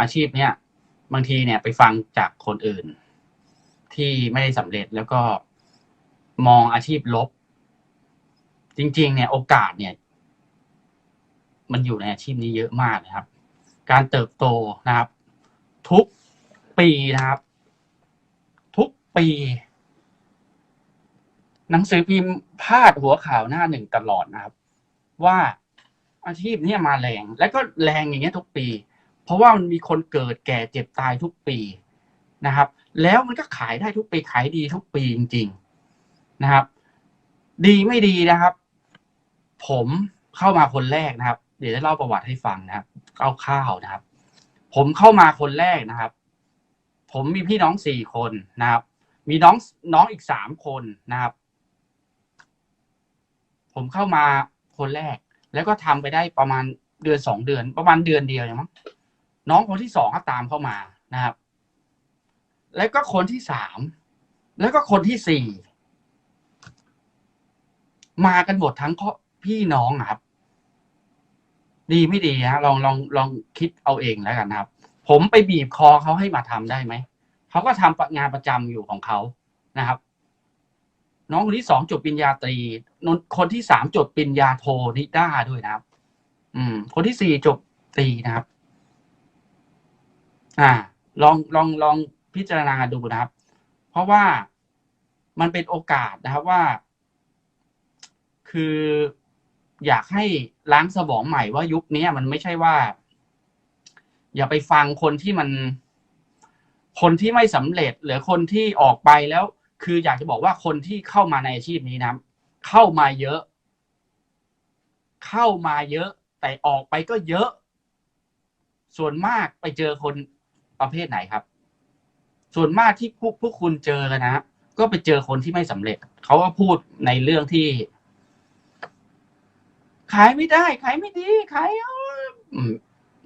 อาชีพเนี้ยบางทีเนี่ยไปฟังจากคนอื่น ที่ไม่ได้สำเร็จแล้วก็มองอาชีพลบ จริง ๆ เนี่ยโอกาสเนี่ย มันอยู่ในอาชีพนี้เยอะมากนะครับ การเติบโตนะครับ ทุกปีนะครับ ทุกปี หนังสือพิมพ์พาดหัวข่าวหน้าหนึ่งตลอดนะครับ ว่าอาชีพเนี้ยมาแรง และก็แรงอย่างเงี้ยทุกปี เพราะว่ามันมีคนเกิดแก่เจ็บตายทุกปีนะครับ แล้วมันก็ขายได้ทุกปีขายดีทุกปีจริง ๆนะครับ ดีไม่ดีนะครับ ผมเข้ามาคนแรกนะครับ เดี๋ยวจะเล่าประวัติให้ฟังนะครับคร่าวนะครับ ผมเข้ามาคนแรกนะครับ ผมมีพี่น้องสี่คนนะครับ มีน้องน้องอีกสามคนนะครับ ผมเข้ามาคนแรก แล้วก็ทำไปได้ประมาณเดือนสองเดือน ประมาณเดือนเดียวอย่างมั้ง น้องคนที่สองก็ตามเข้ามานะครับ แล้วก็คนที่สามแล้วก็คนที่สี่มากันหมดทั้งพี่น้องครับ ดีไม่ดีฮะลองลองลองคิดเอาเองแล้วกันครับ ผมไปบีบคอเขาให้มาทำได้ไหมเขาก็ทำงานประจำอยู่ของเขานะครับ น้องคนที่สองจบปริญญาตรีนนคนที่สามจบปริญญาโทนิด้าด้วยนะครับ อืม คนที่สี่จบตรีนะครับ อ่า ลองลองลองพิจารณาดูนะครับ เพราะว่ามันเป็นโอกาสนะครับว่า คืออยากให้ล้างสมองใหม่ว่ายุคนี้มันไม่ใช่ว่า อย่าไปฟังคนที่มัน คนที่ไม่สำเร็จ หรือคนที่ออกไปแล้ว คืออยากจะบอกว่าคนที่เข้ามาในอาชีพนี้นะเข้ามาเยอะ เข้ามาเยอะ แต่ออกไปก็เยอะ ส่วนมากไปเจอคน ประเภทไหนครับ ส่วนมากที่พวกพวกคุณเจอกันนะก็ไปเจอคนที่ไม่สำเร็จ เขาก็พูดในเรื่องที่ ขายไม่ได้ขายไม่ดีขาย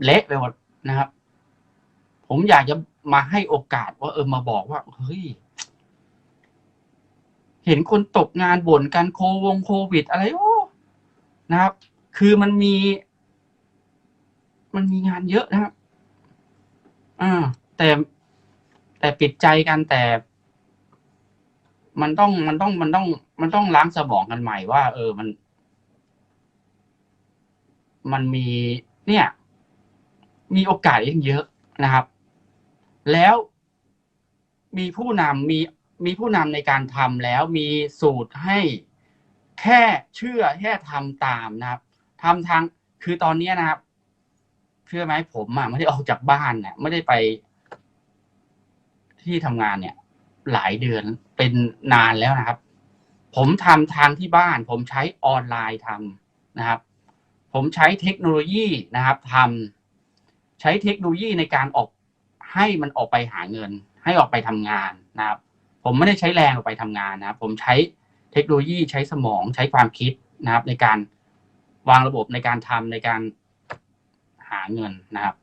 เละไปหมดนะครับ ผมอยากจะมาให้โอกาสว่าเออมาบอกว่าเฮ้ยเห็นคนตกงานบ่นกันโควงโควิด อะไรโอ้นะครับ คือมันมี มันมีงานเยอะนะครับ อ่า แต่แต่ปิดใจกันแต่ มันต้องมันต้องมันต้อง มันต้องล้างสมองกันใหม่ว่า เออมัน มันมีเนี่ย มีโอกาสยังเยอะนะครับ แล้วมีผู้นำมีมีผู้นำในการทำแล้วมีสูตรให้แค่เชื่อแค่ทำตามนะครับทำทางคือตอนนี้นะครับ เชื่อไหมผมอะไม่ได้ออกจากบ้านเนี่ยไม่ได้ไป ที่ทำงานเนี่ย หลายเดือนเป็นนานแล้วนะครับ ผมทำทางที่บ้าน ผมใช้ออนไลน์ทำนะครับ ผมใช้เทคโนโลยีนะครับทำใช้เทคโนโลยีในการออกให้มันออกไปหาเงิน ให้ออกไปทำงานนะครับ ผมไม่ได้ใช้แรงออกไปทำงานนะครับผมใช้เทคโนโลยีใช้สมองใช้ความคิดนะครับ ในการวางระบบในการทำในการ หาเงินนะครับ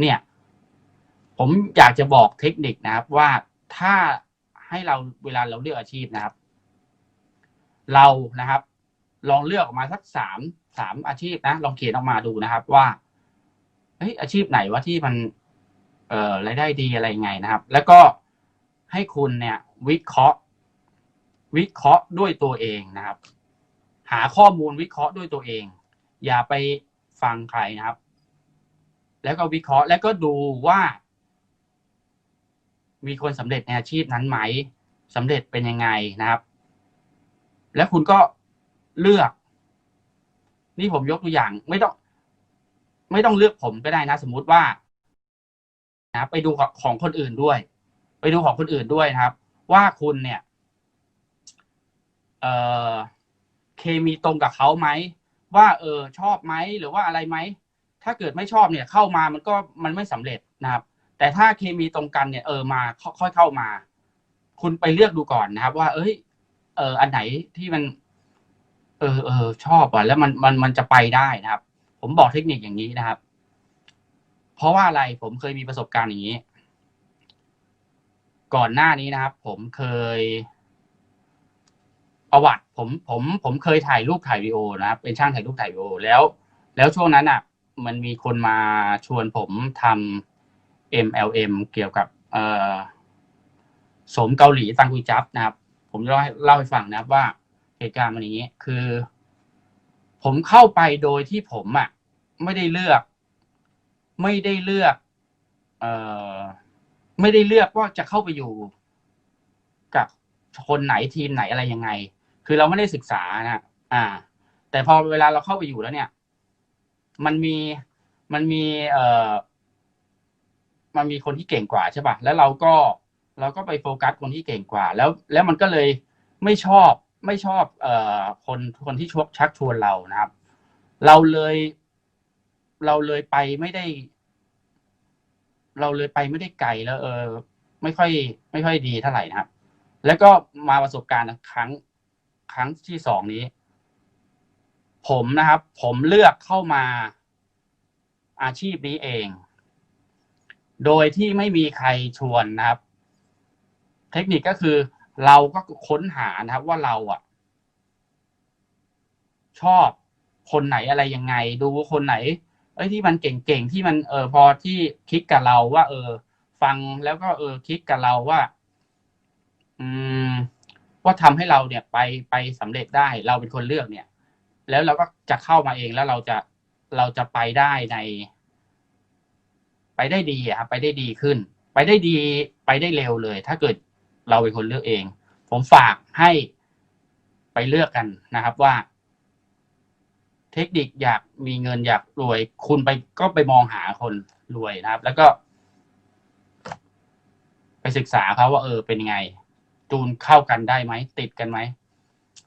เนี่ย ผมอยากจะบอกเทคนิคนะครับ ว่าถ้าให้เราเวลาเราเลือกอาชีพนะครับ เรานะครับ ลองเลือกออกมาสักสามสามอาชีพนะลองเขียนออกมาดูนะครับ ว่าเฮ้ยอาชีพไหนว่าที่มัน เอ่อรายได้ดีอะไรไงนะครับ แล้วก็ให้คุณเนี่ย วิเคราะห์ วิเคราะห์ด้วยตัวเองนะครับ หาข้อมูลวิเคราะห์ด้วยตัวเอง อย่าไปฟังใครนะครับ แล้วก็วิเคราะห์แล้วก็ดูว่า มีคนสำเร็จในอาชีพนั้นไหมสำเร็จเป็นยังไงนะครับ แล้วคุณก็เลือก นี่ผมยกตัวอย่าง ไม่ต้อง ไม่ต้องเลือกผมก็ได้นะ สมมุติว่านะไปดูของคนอื่นด้วย ไปดูของคนอื่นด้วยนะครับ ว่าคุณเนี่ยเอ่อเคมีตรงกับเขาไหมว่า เออ ชอบไหมหรือว่าอะไรไหม ถ้าเกิดไม่ชอบเนี่ยเข้ามามันก็มันไม่สำเร็จนะครับ แต่ถ้าเคมีตรงกันเนี่ยเออมาค่อยเข้ามา คุณไปเลือกดูก่อนนะครับ ว่า เอ้ย เอออันไหนที่มัน เออเออชอบอะแล้วมันมันมันจะไปได้นะครับ ผมบอกเทคนิคอย่างนี้นะครับ เพราะว่าอะไรผมเคยมีประสบการณ์อย่างนี้ ก่อนหน้านี้นะครับ ผมเคยประวัติผมผมผมเคยถ่ายรูปถ่ายวีดีโอนะครับเป็นช่างถ่ายรูปถ่ายวีดีโอแล้ว แล้วช่วงนั้นอะ มันมีคนมาชวนผมทำ MLM เกี่ยวกับเสมเกาหลีตังกุยจับนะครับ ผมจะเล่าให้เล่าให้ฟังนะครับว่าเหตุการณ์มันอย่างนี้ คือ ผมเข้าไปโดยที่ผมอะไม่ได้เลือก ไม่ได้เลือก เอ่อไม่ได้เลือกว่าจะเข้าไปอยู่กับคนไหนทีมไหนอะไรยังไง คือเราไม่ได้ศึกษานะ อ่า แต่พอเวลาเราเข้าไปอยู่แล้วเนี่ย มันมีมันมีเอ่อมันมีคนที่เก่งกว่าใช่ป่ะแล้วเราก็เราก็ไปโฟกัสคนที่เก่งกว่า แล้วแล้วมันก็เลยไม่ชอบไม่ชอบเอ่อคนคนที่ชวชักชวนเรานะครับ เราเลย เราเลยไปไม่ได้ เราเลยไปไม่ได้ไกลแล้ว เออ ไม่ค่อย ไม่ค่อยดีเท่าไหร่นะครับ แล้วก็มาประสบการณ์ครั้ง ครั้งที่สองนี้ ผมนะครับ ผมเลือกเข้ามาอาชีพนี้เอง โดยที่ไม่มีใครชวนนะครับ เทคนิคก็คือเราก็ค้นหานะครับว่าเราอะ ชอบคนไหนอะไรยังไง ดูคนไหน เอ้ยที่มันเก่งๆที่มันเออพอที่คลิกกับเราว่า เออ ฟังแล้วก็เออคลิกกับเราว่า อืมว่าทำให้เราเนี่ยไปไปสำเร็จได้ เราเป็นคนเลือกเนี่ย แล้วเราก็จะเข้ามาเองแล้วเราจะเราจะไปได้ใน ไปได้ดีอะครับไปได้ดีขึ้น ไปได้ดีไปได้เร็วเลย ถ้าเกิดเราเป็นคนเลือกเอง ผมฝากให้ไปเลือกกันนะครับว่า เทคนิคอยากมีเงินอยากรวย คุณไปก็ไปมองหาคนรวยนะครับ แล้วก็ ไปศึกษาเขาว่า เออเป็นยังไงจูนเข้ากันได้ไหมติดกันไหม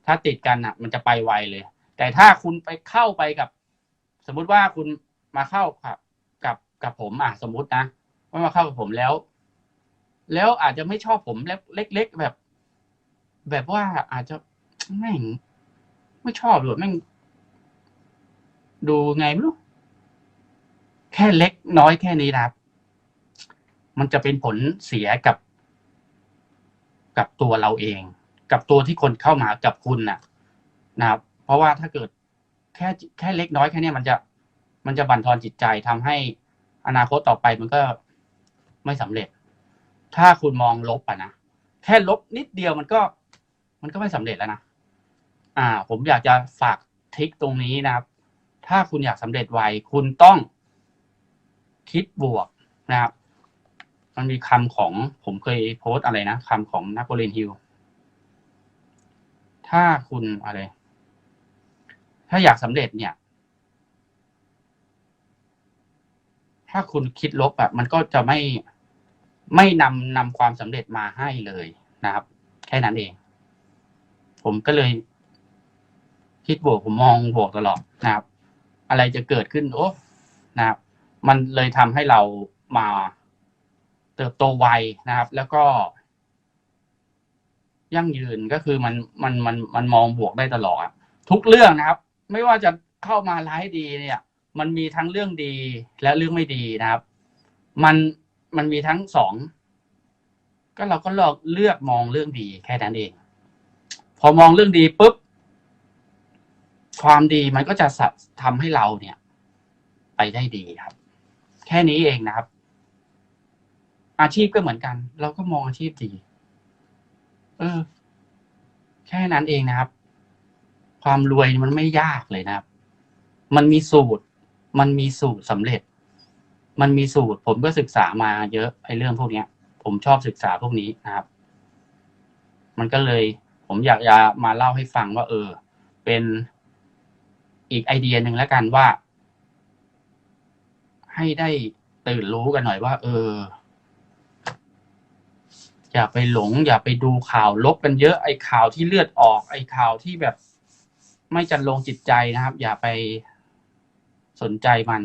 ถ้าติดกันอะ มันจะไปไวเลย แต่ถ้าคุณไปเข้าไปกับ สมมุติว่าคุณมาเข้ากับกับกับผมอะสมมุตินะว่ามาเข้ากับผมแล้ว แล้วอาจจะไม่ชอบผมเล็กๆแบบ แบบว่าอาจจะแม่ไม่ชอบหรือแม่ดูไงไม่รู้แค่เล็กน้อยแค่นี้นะครับ มันจะเป็นผลเสียกับ กับตัวเราเอง กับตัวที่คนเข้ามากับคุณนะนะครับ เพราะว่าถ้าเกิดแค่แค่เล็กน้อยแค่เนี้ยมันจะมันจะบั่นทอนจิตใจทำให้อนาคตต่อไปมันก็ไม่สำเร็จ ถ้าคุณมองลบอะนะแค่ลบนิดเดียวมันก็ มันก็ไม่สำเร็จแล้วนะอ่า ผมอยากจะฝากทิคตรงนี้นะครับ ถ้าคุณอยากสำเร็จไวคุณต้องคิดบวกนะครับ มันมีคำของผมเคยโพสต์อะไรนะคำของนโปเลียนฮิลถ้าคุณอะไร ถ้าอยากสำเร็จเนี่ย ถ้าคุณคิดลบแบบมันก็จะไม่ไม่นำนำความสำเร็จมาให้เลยนะครับ แค่นั้นเอง ผมก็เลย คิดบวกผมมองบวกตลอดนะครับ อะไรจะเกิดขึ้น โอ้นะครับ มันเลยทำให้เรามาเติบโตไวนะครับ แล้วก็ ยั่งยืนก็คือมันมันมันมันมองบวกได้ตลอดทุกเรื่องนะครับ ไม่ว่าจะเข้ามาร้ายดีเนี่ย มันมีทั้งเรื่องดีและเรื่องไม่ดีนะครับ มันมันมีทั้งสองก็เราก็ลอกเลือกมองเรื่องดีแค่นั้นเอง พอมองเรื่องดีปุ๊บความดีมันก็จะทำให้เราเนี่ย ไปได้ดีครับ แค่นี้เองนะครับ อาชีพก็เหมือนกัน เราก็มองอาชีพดี เออ แค่นั้นเองนะครับ ความรวยมันไม่ยากเลยนะครับ มันมีสูตร มันมีสูตรสำเร็จ มันมีสูตร ผมก็ศึกษามาเยอะไอ้เรื่องพวกเนี้ย ผมชอบศึกษาพวกนี้นะครับ มันก็เลย ผมอยากจะมาเล่าให้ฟังว่า เออ เป็นอีกไอเดียหนึ่งแล้วกันว่า ให้ได้ตื่นรู้กันหน่อยว่า เอออย่าไปหลง อย่าไปดูข่าวลบกันเยอะไอ้ข่าวที่เลือดออก ไอ้ข่าวที่แบบ ไม่จันลงจิตใจนะครับ อย่าไปสนใจมัน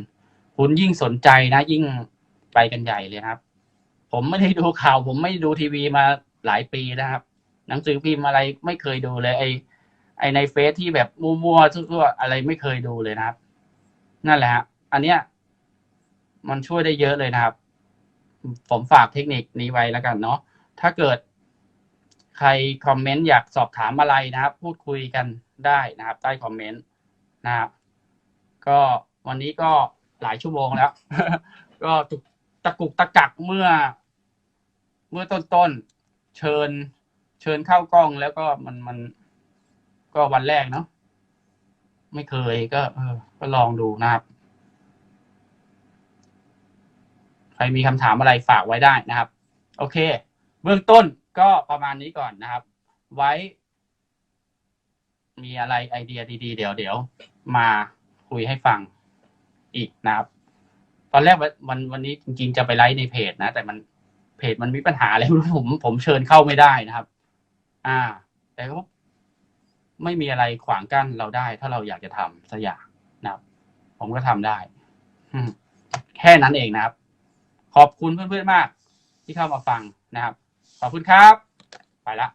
คุณยิ่งสนใจนะ ยิ่งไปกันใหญ่เลยครับ ผมไม่ได้ดูข่าว ผมไม่ดูทีวีมาหลายปีนะครับ หนังสือพิมพ์อะไรไม่เคยดูเลย ไอ้ไอในเฟซที่แบบมั่วๆทั่วๆอะไรไม่เคยดูเลยนะครับ นั่นแหละฮะอันเนี้ย มันช่วยได้เยอะเลยนะครับ ผมฝากเทคนิคนี้ไว้แล้วกันเนาะถ้าเกิด ใครคอมเมนต์อยากสอบถามอะไรนะครับ พูดคุยกันได้นะครับ ใต้คอมเมนต์นะครับ ก็วันนี้ก็หลายชั่วโมงแล้ว ก็ตะกุกตะกักเมื่อ เมื่อต้นๆเชิญ เชิญเข้ากล้องแล้วก็มันมันก็วันแรกเนาะไม่เคยก็ เออ ก็ลองดูนะครับ ใครมีคำถามอะไรฝากไว้ได้นะครับ โอเค เบื้องต้นก็ประมาณนี้ก่อนนะครับ ไว้ มีอะไรไอเดียดีๆ เดี๋ยวเดี๋ยวมาคุยให้ฟังอีกนะครับ ตอนแรกวันวันนี้จริงๆจะไปไลฟ์ในเพจนะ แต่มันเพจมันมีปัญหาอะไรไม่รู้ผมผมเชิญเข้าไม่ได้นะครับ อ่า แต่ก็ไม่มีอะไรขวางกั้นเราได้ ถ้าเราอยากจะทำสักอย่างนะครับ ผมก็ทำได้แค่นั้นเองนะครับ ขอบคุณเพื่อนๆมาก ที่เข้ามาฟังนะครับ ขอบคุณครับ ไปละ